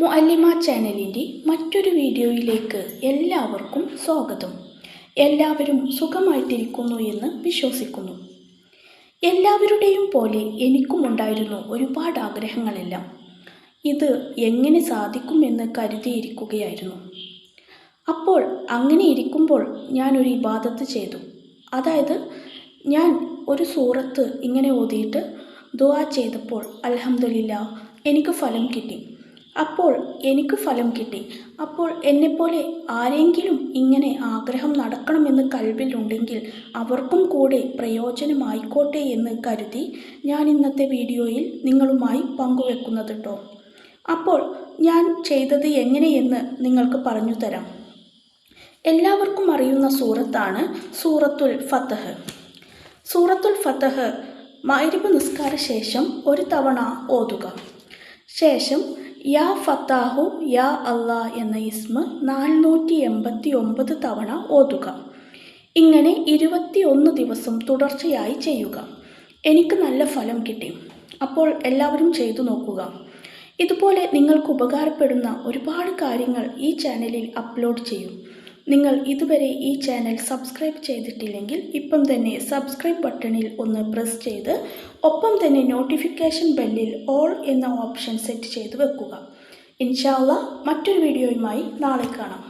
മുഅല്ലിമ ചാനലിന്റെ മറ്റൊരു വീഡിയോയിലേക്ക് എല്ലാവർക്കും സ്വാഗതം. എല്ലാവരും സുഖമായിട്ടിരിക്കുന്നു എന്ന് വിശ്വസിക്കുന്നു. എല്ലാവരുടെയും പോലെ എനിക്കും ഉണ്ടായിരുന്നു ഒരുപാട് ആഗ്രഹങ്ങളെല്ലാം. ഇത് എങ്ങനെ സാധിക്കുമെന്ന് കരുതിയിരിക്കുകയായിരുന്നു. അപ്പോൾ അങ്ങനെ ഇരിക്കുമ്പോൾ ഞാനൊരു ഇബാദത്ത് ചെയ്തു. അതായത് ഞാൻ ഒരു സൂറത്ത് ഇങ്ങനെ ഓതിയിട്ട് ദുവാ ചെയ്തപ്പോൾ അലഹമില്ല എനിക്ക് ഫലം കിട്ടി. അപ്പോൾ എനിക്ക് ഫലം കിട്ടി. അപ്പോൾ എന്നെപ്പോലെ ആരെങ്കിലും ഇങ്ങനെ ആഗ്രഹം നടക്കണമെന്ന് കൽവിലുണ്ടെങ്കിൽ അവർക്കും കൂടെ പ്രയോജനമായിക്കോട്ടെ എന്ന് കരുതി ഞാൻ ഇന്നത്തെ വീഡിയോയിൽ നിങ്ങളുമായി പങ്കുവെക്കുന്നത് കേട്ടോ അപ്പോൾ ഞാൻ ചെയ്തത് എങ്ങനെയെന്ന് നിങ്ങൾക്ക് പറഞ്ഞു തരാം. എല്ലാവർക്കും അറിയുന്ന സൂറത്താണ് സൂറത്തുൽ ഫത്തഹ്. സൂറത്തുൽ ഫത്തഹ് മൈരിബ് നിസ്കാര ശേഷം ഒരു തവണ ഓതുക. ശേഷം യാ ഫത്താഹു യാ അള്ളാ എന്ന ഇസ്മ നാനൂറ്റി എൺപത്തി ഒമ്പത് തവണ ഓതുക. ഇങ്ങനെ ഇരുപത്തി ഒന്ന് ദിവസം തുടർച്ചയായി ചെയ്യുക. എനിക്ക് നല്ല ഫലം കിട്ടി. അപ്പോൾ എല്ലാവരും ചെയ്തു നോക്കുക. ഇതുപോലെ നിങ്ങൾക്ക് ഉപകാരപ്പെടുന്ന ഒരുപാട് കാര്യങ്ങൾ ഈ ചാനലിൽ അപ്ലോഡ് ചെയ്യും. നിങ്ങൾ ഇതുവരെ ഈ ചാനൽ സബ്സ്ക്രൈബ് ചെയ്തിട്ടില്ലെങ്കിൽ ഇപ്പം തന്നെ സബ്സ്ക്രൈബ് ബട്ടണിൽ ഒന്ന് പ്രസ് ചെയ്ത് ഒപ്പം തന്നെ നോട്ടിഫിക്കേഷൻ ബെല്ലിൽ ഓൾ എന്ന ഓപ്ഷൻ സെറ്റ് ചെയ്ത് വെക്കുക. ഇൻഷാല്ല മറ്റൊരു വീഡിയോയുമായി നാളെ കാണാം.